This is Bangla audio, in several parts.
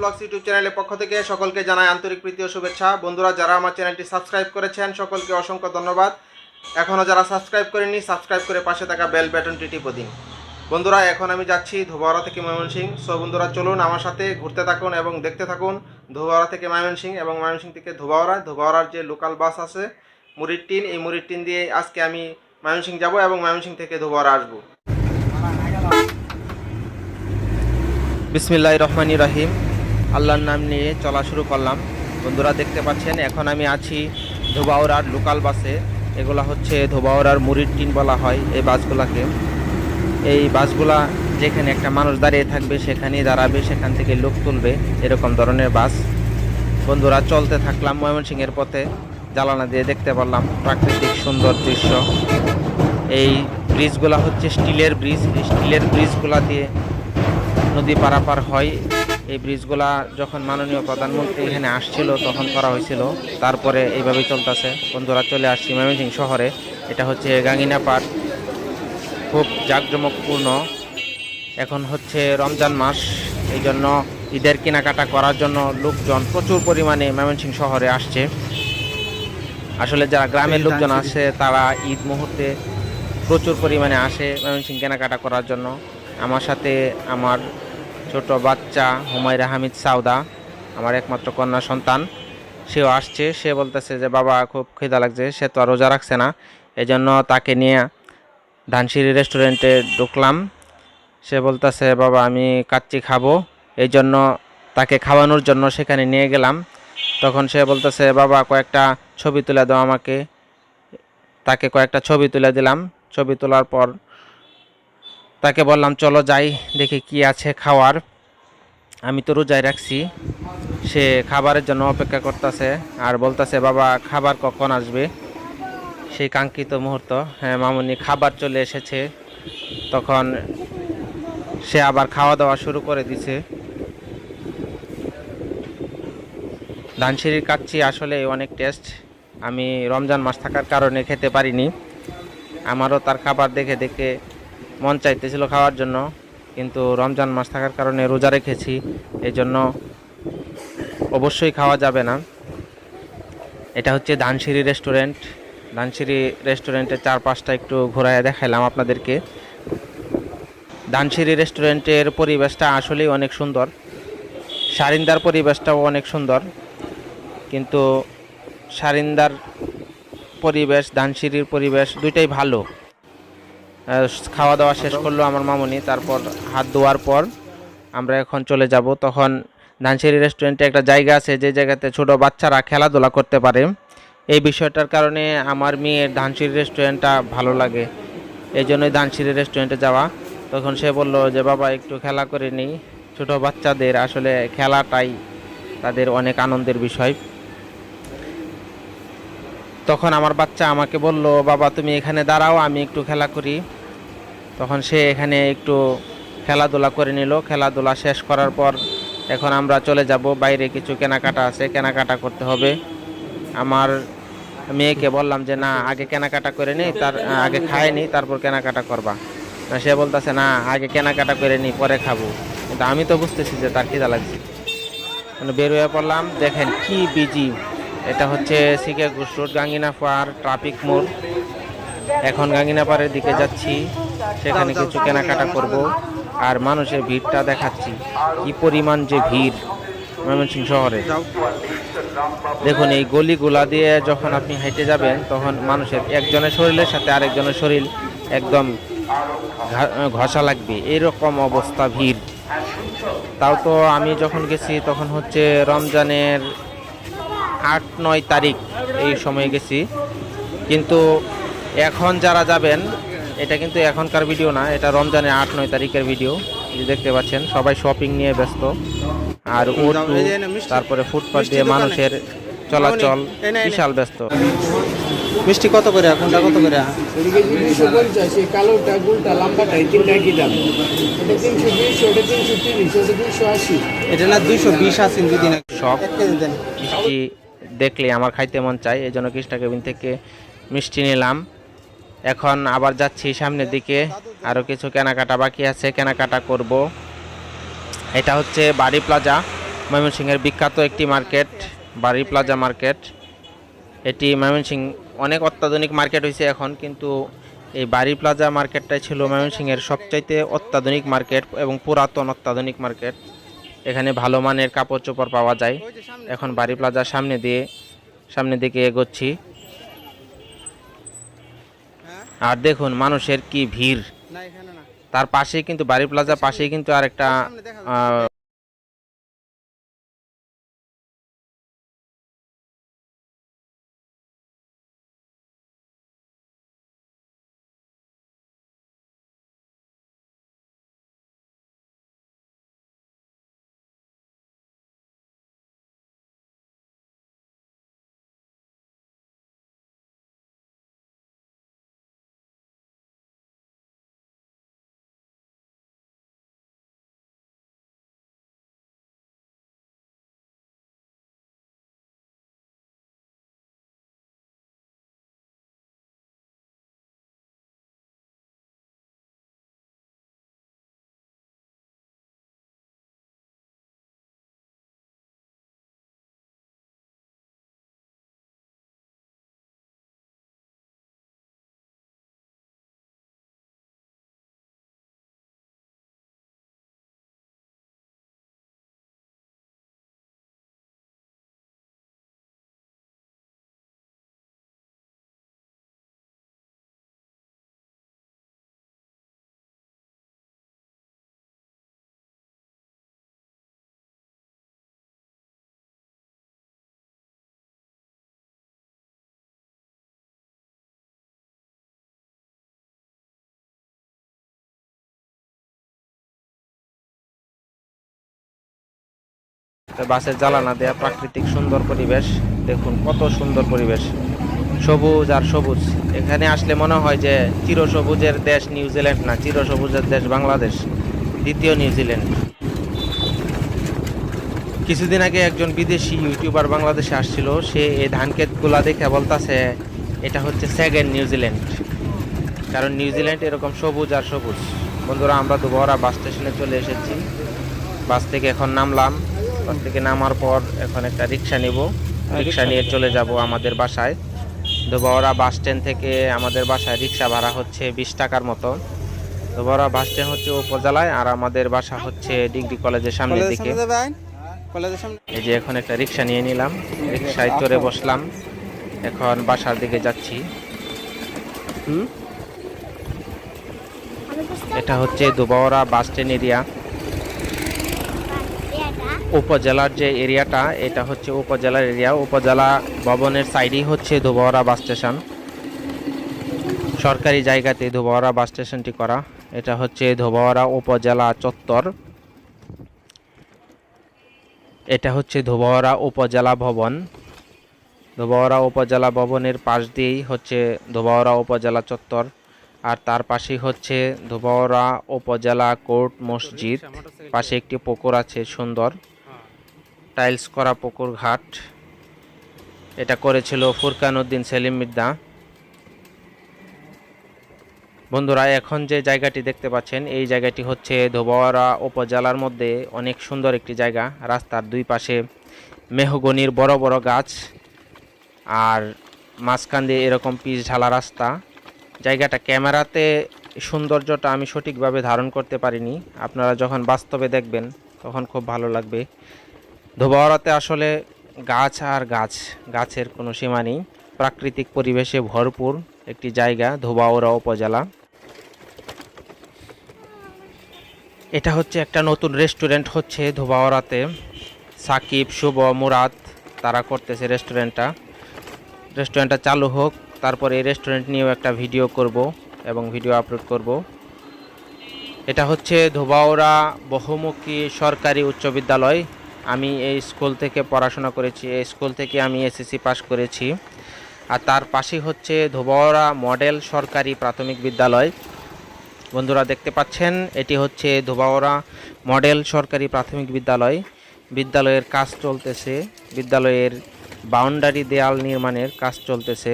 ব্লগস ইউটিউব চ্যানেলের পক্ষ থেকে সকলকে জানাই আন্তরিক প্রীতি ও শুভেচ্ছা। বন্ধুরা, যারা আমার চ্যানেলটি সাবস্ক্রাইব করেছেন, সকলকে অসংখ্য ধন্যবাদ। এখনও যারা সাবস্ক্রাইব করেনি সাবস্ক্রাইব করে পাশে থাকা বেল বাটনটি টিপে দিন। বন্ধুরা, এখন আমি যাচ্ছি ধোবাওয়ারা থেকে ময়মনসিং। সো, বন্ধুরা, চলুন আমার সাথে ঘুরতে থাকুন এবং দেখতে থাকুন ধোবাওয়ারা থেকে ময়মনসিং এবং ময়মনসিং থেকে ধোবাওয়ারা ধোবাওয়ারার যে লোকাল বাস আছে মুড়ির টিন, এই মুড়ির টিন দিয়ে আজকে আমি ময়মনসিং যাব এবং ময়মনসিং থেকে ধোবাওয়ারা আসব। বিসমিল্লাহ রহমানি রহিম। আল্লাহর নাম নিয়ে চলা শুরু করলাম। বন্ধুরা দেখতে পাচ্ছেন, এখন আমি আছি ধোবাওড়ার লোকাল বাসে। এগুলা হচ্ছে ধোবাওড়ার মুড়ির টিন বলা হয় এই বাসগুলাকে। এই বাসগুলা যেখানে একটা মানুষ দাঁড়িয়ে থাকবে, সেখানেই দাঁড়াবে, সেখান থেকে লোক তুলবে, এরকম ধরনের বাস। বন্ধুরা চলতে থাকলাম ময়মনসিংহের পথে, জ্বালানা দিয়ে দেখতে পারলাম প্রাকৃতিক সুন্দর দৃশ্য। এই ব্রিজগুলা হচ্ছে স্টিলের ব্রিজ স্টিলের ব্রিজগুলা দিয়ে নদী পারাপার হয়। এই ব্রিজগুলা যখন মাননীয় প্রধানমন্ত্রী এখানে আসছিল, তখন করা হয়েছিল। তারপরে এইভাবেই চলতেছে। বন্ধুরা, চলে আসছি ময়মনসিংহ শহরে। এটা হচ্ছে গাঙ্গিনা পার্ক। খুব জাঁকজমকপূর্ণ। এখন হচ্ছে রমজান মাস। এই জন্য ঈদের কেনাকাটা করার জন্য লোকজন প্রচুর পরিমাণে ময়মনসিংহ শহরে আসছে। আসলে যারা গ্রামের লোকজন আসে তারা ঈদ মুহূর্তে প্রচুর পরিমাণে আসে ময়মনসিংহ কেনাকাটা করার জন্য। আমার সাথে আমার ছোট বাচ্চা হুমায়রা হামিদ সাউদা, আমার একমাত্র কন্যা সন্তান। সেও আসছে, সে বলতেছে যে, বাবা, খুব খিদা লাগছে, সে তো আর রোজা রাখছে না। এই জন্য তাকে নিয়ে ধানসিঁড়ি রেস্টুরেন্টে ঢুকলাম। সে বলতেছে, বাবা, আমি কাচ্চি খাব। এই জন্য তাকে খাওয়ানোর জন্য সেখানে নিয়ে গেলাম। তখন সে বলতেছে, বাবা, কয়েকটা ছবি তুলে দাও আমাকে। তাকে কয়েকটা ছবি তুলে দিলাম। ছবি তোলার পর তাকে বললাম, চলো যাই, দেখি কি আছে খাওয়ার। আমি তো রোজায় রাখছি। সে খাবারের জন্য অপেক্ষা করতেছে আর বলতেছে, বাবা, খাবার কখন আসবে? সেই কাঙ্ক্ষিত মুহূর্ত। হ্যাঁ মামুনি খাবার চলে এসেছে। তখন সে আবার খাওয়া দাওয়া শুরু করে দিছে। ধানসিঁড়ির কাচ্ছি আসলে অনেক টেস্ট। আমি রমজান মাস থাকার কারণে খেতে পারিনি। আমারও তার খাবার দেখে দেখে মন চাইতেছিল খাওয়ার জন্য, কিন্তু রমজান মাস থাকার কারণে রোজা রেখেছি এই জন্য অবশ্যই খাওয়া যাবে না। এটা হচ্ছে ধানসিঁড়ি রেস্টুরেন্ট। ধানসিঁড়ি রেস্টুরেন্টের চারপাশটা একটু ঘোরায় দেখাইলাম আপনাদেরকে। ধানসিঁড়ি রেস্টুরেন্টের পরিবেশটা আসলেই অনেক সুন্দর। সারিন্দার পরিবেশটাও অনেক সুন্দর। কিন্তু সারিন্দার পরিবেশ ধানসিঁড়ির পরিবেশ দুইটাই ভালো। খাওয়া দাওয়া শেষ করল আমার মামুনি। তারপর হাত ধোয়ার পর আমরা এখন চলে যাব। তখন ধানসিঁড়ি রেস্টুরেন্টে একটা জায়গা আছে, যে জায়গাতে ছোট বাচ্চারা খেলাধুলা করতে পারে। এই বিষয়টার কারণে আমার মেয়ের ধানসিঁড়ি রেস্টুরেন্টটা ভালো লাগে। এই জন্যই ধানসিঁড়ি রেস্টুরেন্টে যাওয়া। তখন সে বলল যে, বাবা, একটু খেলা করে নিই। ছোট বাচ্চাদের আসলে খেলাটাই তাদের অনেক আনন্দের বিষয়। তখন আমার বাচ্চা আমাকে বলল, বাবা, তুমি এখানে দাঁড়াও, আমি একটু খেলা করি। তখন সে এখানে একটু খেলাধুলা করে নিল। খেলাধুলা শেষ করার পর এখন আমরা চলে যাব। বাইরে কিছু কেনাকাটা আছে, কেনাকাটা করতে হবে। আমার মেয়েকে বললাম যে, না, আগে কেনাকাটা করে নিই তার, আগে খায় নি, তারপর কেনাকাটা করবা। সে বলতেছে, না, আগে কেনাকাটা করে নিই পরে খাব। কিন্তু আমি তো বুঝতেছি যে তার খিদা লাগছে। মানে হয়ে পড়লাম। দেখেন কি বিজি। এটা হচ্ছে সিকে ঘুষ রোড গাঙ্গিনা পার ট্রাফিক মোড়। এখন গাঙ্গিনা পাড়ের দিকে যাচ্ছি। সেখানে কিছু কেনাকাটা করব। আর মানুষের ভিড়টা দেখাচ্ছি। কি পরিমাণ যে ভিড় ময়মনসিংহ শহরে। দেখুন, এই গলিগুলা দিয়ে যখন আপনি হেঁটে যাবেন, তখন মানুষের একজনের শরীরের সাথে আরেকজনের শরীর একদম ঘষা লাগবে। এরকম অবস্থা ভিড়। তাও তো আমি যখন গেছি, তখন হচ্ছে রমজানের আট, নয় তারিখ এই সময়ে গেছি। কিন্তু এখন যারা যাবেন এটা কিন্তু এখনকার ভিডিও না এটা রমজানের আট নয় তারিখের ভিডিও দেখতে পাচ্ছেন সবাই শপিং নিয়ে ব্যস্ত। আর তারপরে ফুটপাথ দিয়ে মানুষের চলাচল বিশাল ব্যস্ত। মিষ্টি কত করে কোনটা কত করে? কালোটা গুলটা লম্বাটা তিনটা দাম। এটা না দুইশো বিশ আছেন দুই দিন? সব মিষ্টি দেখলে আমার খাইতে মন চায় এই জন্য কৃষ্ণা কেবিন থেকে মিষ্টি নিলাম। এখন আবার যাচ্ছি সামনের দিকে। আরও কিছু কেনাকাটা বাকি আছে, কেনাকাটা করব। এটা হচ্ছে বাড়ি প্লাজা, ময়মনসিংহের বিখ্যাত একটি মার্কেট, বাড়ি প্লাজা মার্কেট। এটি ময়মনসিংহ, অনেক অত্যাধুনিক মার্কেট হয়েছে এখন, কিন্তু এই বাড়ি প্লাজা মার্কেটটাই ছিল ময়মনসিংহের সবচাইতে অত্যাধুনিক মার্কেট এবং পুরাতন অত্যাধুনিক মার্কেট। এখানে ভালো মানের কাপড় চোপড় পাওয়া যায়। এখন বাড়ি প্লাজার সামনে দিয়ে সামনে দিকে এগোচ্ছি। আর দেখুন মানুষের কি ভিড়। তার পাশেই কিন্তু বাড়ি প্লাজার পাশেই কিন্তু আরেকটা বাসের জ্বালানা দেয়া, প্রাকৃতিক সুন্দর পরিবেশ। দেখুন কত সুন্দর পরিবেশ। সবুজ আর সবুজ। এখানে আসলে মনে হয় যে চিরসবুজের দেশ নিউজিল্যান্ড না, চিরসবুজের দেশ বাংলাদেশ, দ্বিতীয় নিউজিল্যান্ড কিছুদিন আগে একজন বিদেশি ইউটিউবার বাংলাদেশে আসছিল। সে এই ধান ক্ষেতগুলা দেখে বলতাছে, এটা হচ্ছে সেকেন্ড নিউজিল্যান্ড কারণ নিউজিল্যান্ড এরকম সবুজ আর সবুজ। বন্ধুরা, আমরা দুবহরা বাস স্টেশনে চলে এসেছি। বাস থেকে এখন নামলাম। বাস থেকে নামার পর এখন একটা রিক্সা নিব। রিক্সা নিয়ে চলে যাব আমাদের বাসায়। দুবহরা বাস স্ট্যান্ড থেকে আমাদের বাসায় রিক্সা ভাড়া হচ্ছে বিশ টাকার মতো। দুবহরা বাস স্ট্যান্ড হচ্ছে উপজেলায় আর আমাদের বাসা হচ্ছে ডিগ্রি কলেজের সামনের দিকে। এই যে এখন একটা রিক্সা নিয়ে নিলাম। রিক্সায় চড়ে বসলাম। এখন বাসার দিকে যাচ্ছি। এটা হচ্ছে দুবাওরা বাস স্ট্যান্ড এরিয়া। উপজেলার যে এরিয়াটা, এটা হচ্ছে উপজেলার এরিয়া। উপজেলা ভবনের সাইডেই হচ্ছে ধোবাওয়ারা বাস স্টেশন। সরকারি জায়গাতে ধোবাওয়ারা বাস স্টেশনটি করা। এটা হচ্ছে ধোবাওয়ারা উপজেলা চত্বর। এটা হচ্ছে ধোবাওয়ারা উপজেলা ভবন। ধোবাওয়ারা উপজেলা ভবনের পাশ দিয়েই হচ্ছে ধোবাওয়ারা উপজেলা চত্বর। আর তার পাশেই হচ্ছে ধোবাওয়ারা উপজেলা কোর্ট মসজিদ। পাশে একটি পুকুর আছে সুন্দর। টাইলস করা পুকুর ঘাট। এটা করেছিল ফুরকান উদ্দিন সেলিম মির্দা বন্ধুরা, এখন যে জায়গাটি দেখতে পাচ্ছেন, এই জায়গাটি হচ্ছে ধোবাওয়ারা উপজেলার মধ্যে অনেক সুন্দর একটি জায়গা। রাস্তার দুই পাশে মেহগনির বড় বড় গাছ আর মাঝখান দিয়ে এরকম পিচ ঢালা রাস্তা। জায়গাটা ক্যামেরাতে সৌন্দর্যটা আমি সঠিকভাবে ধারণ করতে পারিনি। আপনারা যখন বাস্তবে দেখবেন, তখন খুব ভালো লাগবে। ধোবাওয়ারাতে আসলে গাছ আর গাছ, গাছের কোনো সীমা নেই। প্রাকৃতিক পরিবেশে ভরপুর একটি জায়গা ধোবাওয়ারা উপজেলা। এটা হচ্ছে একটা নতুন রেস্টুরেন্ট হচ্ছে ধোবাওয়ারাতে সাকিব, শুভ, মুরাদ, তারা করতেছে রেস্টুরেন্টটা। রেস্টুরেন্টটা চালু হোক, তারপরে এই রেস্টুরেন্ট নিয়েও একটা ভিডিও করব এবং ভিডিও আপলোড করব। এটা হচ্ছে ধোবাওরা বহুমুখী সরকারি উচ্চ বিদ্যালয়। আমি এই স্কুল থেকে পড়াশোনা করেছি, এই স্কুল থেকে আমি এসএসসি পাস করেছি। আর তার পাশেই হচ্ছে ধোবাওরা মডেল সরকারি প্রাথমিক বিদ্যালয়। বন্ধুরা দেখতে পাচ্ছেন, এটি হচ্ছে ধোবাওরা মডেল সরকারি প্রাথমিক বিদ্যালয়। বিদ্যালয়ের কাজ চলতেছে, বিদ্যালয়ের বাউন্ডারি দেয়াল নির্মাণের কাজ চলতেছে।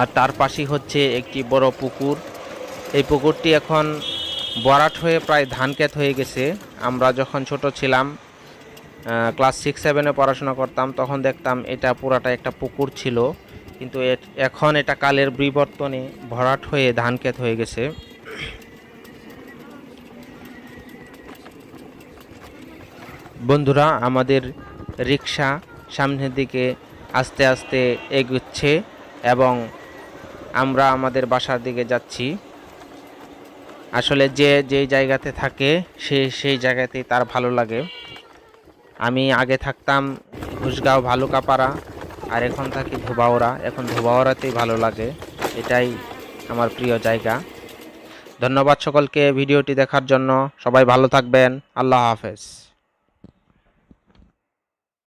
আর তার পাশেই হচ্ছে একটি বড় পুকুর। এই পুকুরটি এখন ভরাট হয়ে প্রায় ধান ক্ষেত হয়ে গেছে। আমরা যখন ছোট ছিলাম ক্লাস সিক্স সেভেনে পড়াশোনা করতাম, তখন দেখতাম এটা পুরাটা একটা পুকুর ছিল। কিন্তু এখন এটা কালের বিবর্তনে ভরাট হয়ে ধান ক্ষেত হয়ে গেছে। বন্ধুরা, আমাদের রিক্সা সামনের দিকে আস্তে আস্তে এগুচ্ছে এবং আমরা আমাদের বাসার দিকে যাচ্ছি। আসলে যে যেই জায়গাতে থাকে, সে, সেই জায়গাতেই তার ভালো লাগে। আমি আগে থাকতাম ঘুষগাঁও ভালুকাপাড়া, আর এখন থাকি ধোবাওড়া এখন ধোবাওড়াতেই ভালো লাগে, এটাই আমার প্রিয় জায়গা। ধন্যবাদ সকলকে ভিডিওটি দেখার জন্য। সবাই ভালো থাকবেন। আল্লাহ হাফেজ।